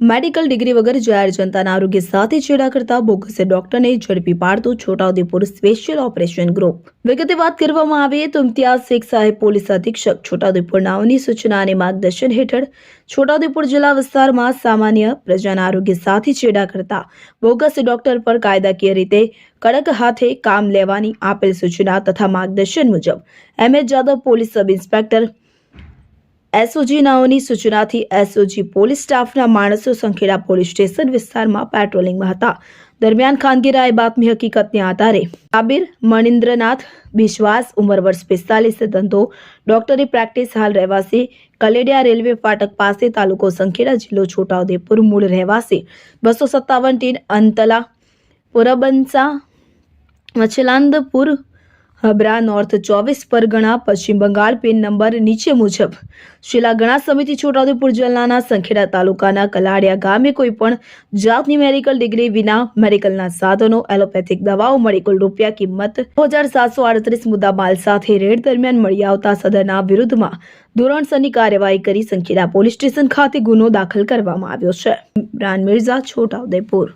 Medical degree વગર જાહેર જનતાના આરોગ્ય સાથે છેડા કરતા બોગસે ડોક્ટરને ઝડપી પાડતું છોટાઉદેપુર સ્પેશિયલ ઓપરેશન ગ્રુપ. વિગતે વાત કરવામાં આવે તો ઇમ્તિયાઝ શેખ સાહેબ પોલીસ અધિક્ષક છોટાઉદેપુર નાઓની સૂચના અને માર્ગદર્શન હેઠળ છોટાઉદેપુર જિલ્લા વિસ્તારમાં સામાન્ય પ્રજાના આરોગ્ય સાથે છેડા કરતા બોગસ ડોક્ટર પર કાયદાકીય રીતે કડક હાથે કામ લેવાની આપેલ સૂચના તથા માર્ગદર્શન મુજબ M S Jadav police sub inspector SOG નાઓની સૂચનાથી એસઓજી પોલીસ સ્ટાફના માણસો સંખેડા પોલીસ સ્ટેશન વિસ્તારમાં પેટ્રોલિંગમાં હતા. દરમિયાન ખાનગીરાએ બાતમી હકીકતને આધારે આબિર મણિન્દ્રનાથ બિશ્વાસ ઉંમર વર્ષ પિસ્તાલીસે ધંધો, ડોક્ટરી પ્રેક્ટિસ હાલ રહેવાસી, કલેડિયા રેલવે ફાટક પાસે તાલુકો સંખેડા જિલ્લો છોટાઉદેપુર મૂળ રહેવાસી. બસો સત્તાવન ટીન અંતલા પુરબંસા મચલાંદપુર હબરા નોર્થ ચોવીસ પરગણા પશ્ચિમ બંગાળ પિન નંબર નીચે મુજબ. શિલા ગણા સમિતિ છોટાઉદેપુર જિલ્લાના સંખેડા તાલુકાના કલાડિયા ગામે કોઈ પણ જાતની મેડિકલ ડિગ્રી વિના મેડિકલના સાધનો, એલોપેથિક દવાઓ મળી કુલ રૂપિયા કિંમત હજાર સાતસો આડત્રીસ મુદ્દા માલ સાથે રેડ દરમિયાન મળી આવતા સદરના વિરુદ્ધમાં ધોરણસરની કાર્યવાહી કરી સંખેડા પોલીસ સ્ટેશન ખાતે ગુનો દાખલ કરવામાં આવ્યો છે. ઇમરાન મિર્ઝા, છોટાઉદેપુર.